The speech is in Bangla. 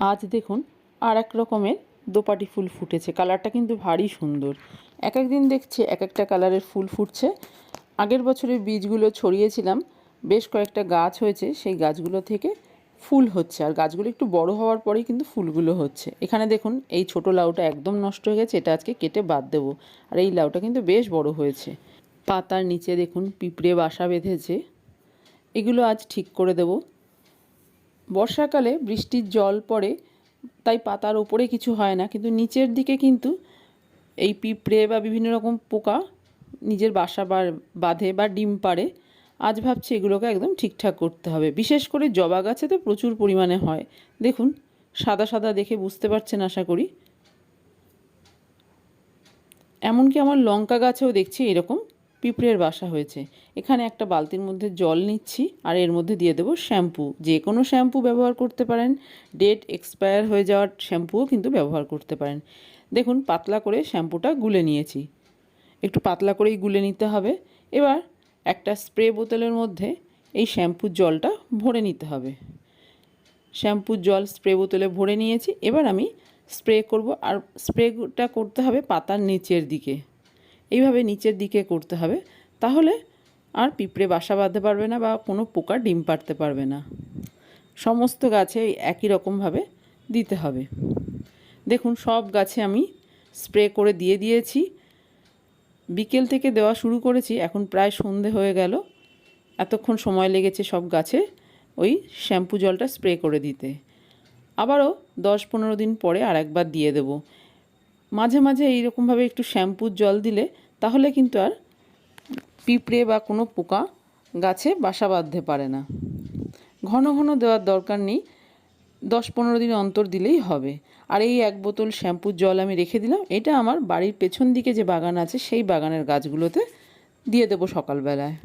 আজ দেখুন আর এক রকমের দোপাটি ফুল ফুটেছে। কালারটা কিন্তু ভারী সুন্দর। এক এক দিন দেখছি এক একটা কালারের ফুল ফুটছে। আগের বছরের বীজগুলো ছড়িয়েছিলাম, বেশ কয়েকটা গাছ হয়েছে, সেই গাছগুলো থেকে ফুল হচ্ছে। আর গাছগুলো একটু বড় হওয়ার পরেই কিন্তু ফুলগুলো হচ্ছে। এখানে দেখুন এই ছোট লাউটা একদম নষ্ট হয়ে গেছে, এটা আজকে কেটে বাদ দেবো। আর এই লাউটা কিন্তু বেশ বড় হয়েছে। পাতার নিচে দেখুন পিঁপড়ে বাসা বেঁধেছে। এগুলো আজ ঠিক করে দেবো। বর্ষাকালে বৃষ্টির জল পড়ে, তাই পাতার ওপরে কিছু হয় না। কিন্তু নিচের দিকে কিন্তু এই পিঁপড়ে বা বিভিন্ন রকম পোকা নিজের বাসা বাঁধে বা ডিম পাড়ে। আজ ভাবছি এগুলোকে একদম ঠিকঠাক করতে হবে। বিশেষ করে জবা গাছে তো প্রচুর পরিমাণে হয়। দেখুন, সাদা সাদা দেখে বুঝতে পারছেন আশা করি। এমনকি আমার লঙ্কা গাছেও দেখছি এরকম। পিঁপড়ের বাসা হয়েছে। এখানে একটা বালতির মধ্যে জল নিচ্ছি আর এর মধ্যে দিয়ে দেবো শ্যাম্পু। যে কোনো শ্যাম্পু ব্যবহার করতে পারেন। ডেট এক্সপায়ার হয়ে যাওয়ার শ্যাম্পুও কিন্তু ব্যবহার করতে পারেন। দেখুন, পাতলা করে শ্যাম্পুটা গুলে নিয়েছি। একটু পাতলা করেই গুলে নিতে হবে। এবার একটা স্প্রে বোতলের মধ্যে এই শ্যাম্পুর জলটা ভরে নিতে হবে। শ্যাম্পুর জল স্প্রে বোতলে ভরে নিয়েছি। এবার আমি স্প্রে করব। আর স্প্রেটা করতে হবে পাতার নিচের দিকে। এইভাবে নিচের দিকে করতে হবে, তাহলে আর পিঁপড়ে বাসা বাঁধতে পারবে না বা কোনো পোকা ডিম পাড়তে পারবে না। সমস্ত গাছে একই রকমভাবে দিতে হবে। দেখুন, সব গাছে আমি স্প্রে করে দিয়ে দিয়েছি। বিকেল থেকে দেওয়া শুরু করেছি, এখন প্রায় সন্ধে হয়ে গেল। এতক্ষণ সময় লেগেছে সব গাছে ওই শ্যাম্পু জলটা স্প্রে করে দিতে। আবারও দশ পনেরো দিন পরে আর একবার দিয়ে দেবো। মাঝে মাঝে এইরকমভাবে একটু শ্যাম্পুর জল দিলে তাহলে কিন্তু আর পিঁপড়ে বা কোনো পোকা গাছে বাসা বাঁধতে পারে না। ঘন ঘন দেওয়ার দরকার নেই, দশ পনেরো দিন অন্তর দিলেই হবে। আর এই এক বোতল শ্যাম্পুর জল আমি রেখে দিলাম, এটা আমার বাড়ির পেছন দিকে যে বাগান আছে, সেই বাগানের গাছগুলোতে দিয়ে দেবো সকালবেলায়।